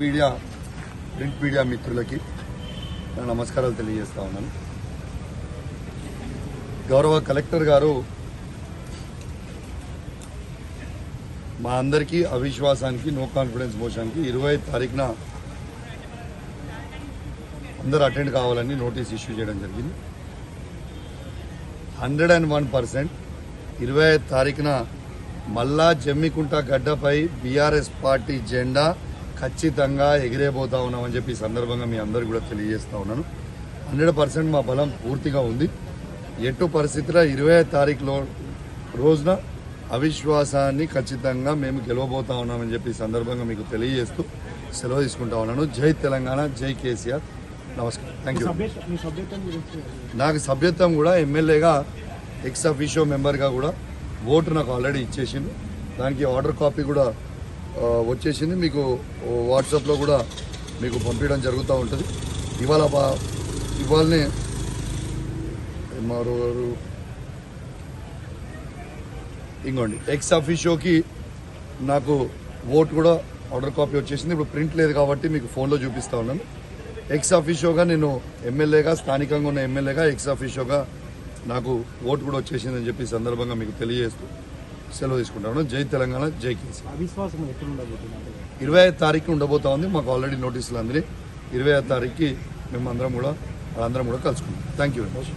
Media print media మిత్రులకి నమస్కారాలు తెలియజేస్తా ఉన్నాను. గౌరవ కలెక్టర్ గారు మా అందరికీ అవిశ్వాసానికి నో కాన్ఫిడెన్స్ మోషన్కి ఇరవై తారీఖున అందరు అటెండ్ కావాలని నోటీస్ ఇష్యూ చేయడం జరిగింది. హండ్రెడ్ అండ్ వన్ పర్సెంట్ ఇరవై తారీఖున మల్లా జమ్మికుంట గడ్డపై బీఆర్ఎస్ పార్టీ జెండా ఖచ్చితంగా ఎగిరేపోతా ఉన్నామని చెప్పి సందర్భంగా మీ అందరు కూడా తెలియజేస్తా ఉన్నాను. హండ్రెడ్ పర్సెంట్ మా బలం పూర్తిగా ఉంది. ఎటు పరిస్థితిలో ఇరవై తారీఖులో రోజున అవిశ్వాసాన్ని ఖచ్చితంగా మేము గెలవబోతా ఉన్నామని చెప్పి సందర్భంగా మీకు తెలియజేస్తూ సెలవు తీసుకుంటా ఉన్నాను. జై తెలంగాణ జై కేసీఆర్. నమస్కారం. థ్యాంక్ యూ నాకు సభ్యత్వం కూడా ఎమ్మెల్యేగా ఎక్స్ అఫీషియో మెంబర్గా కూడా ఓటు నాకు ఆల్రెడీ ఇచ్చేసింది దానికి ఆర్డర్ కాపీ కూడా వచ్చేసింది. మీకు వాట్సాప్లో కూడా మీకు పంపించడం జరుగుతూ ఉంటుంది. ఇవాళ బా- ఇవాళనే మరో ఇంకోండి. ఎక్స్ అఫీషియోకి నాకు ఓట్ కూడా ఆర్డర్ కాపీ వచ్చేసింది. ఇప్పుడు ప్రింట్ లేదు కాబట్టి మీకు ఫోన్లో చూపిస్తా ఉన్నాను. ఎక్స్ అఫీషియోగా నేను ఎమ్మెల్యేగా స్థానికంగా ఉన్న ఎమ్మెల్యేగా ఎక్స్ అఫీషియోగా నాకు ఓటు కూడా వచ్చేసిందని చెప్పి సందర్భంగా మీకు తెలియజేస్తూ సెలవు తీసుకుంటాను జై తెలంగాణ జై కేసీ అవిశ్వాసం ఎప్పుడు ఉండబోతుంది ఇరవై ఐదు తారీఖు ఉండబోతా ఉంది. మాకు ఆల్రెడీ నోటీసులు అందినాయి. ఇరవై ఐదు తారీఖుకి మేము అందరం కూడా అందరం కూడా కలుసుకుంటాం థ్యాంక్ యూ వెరీ మచ్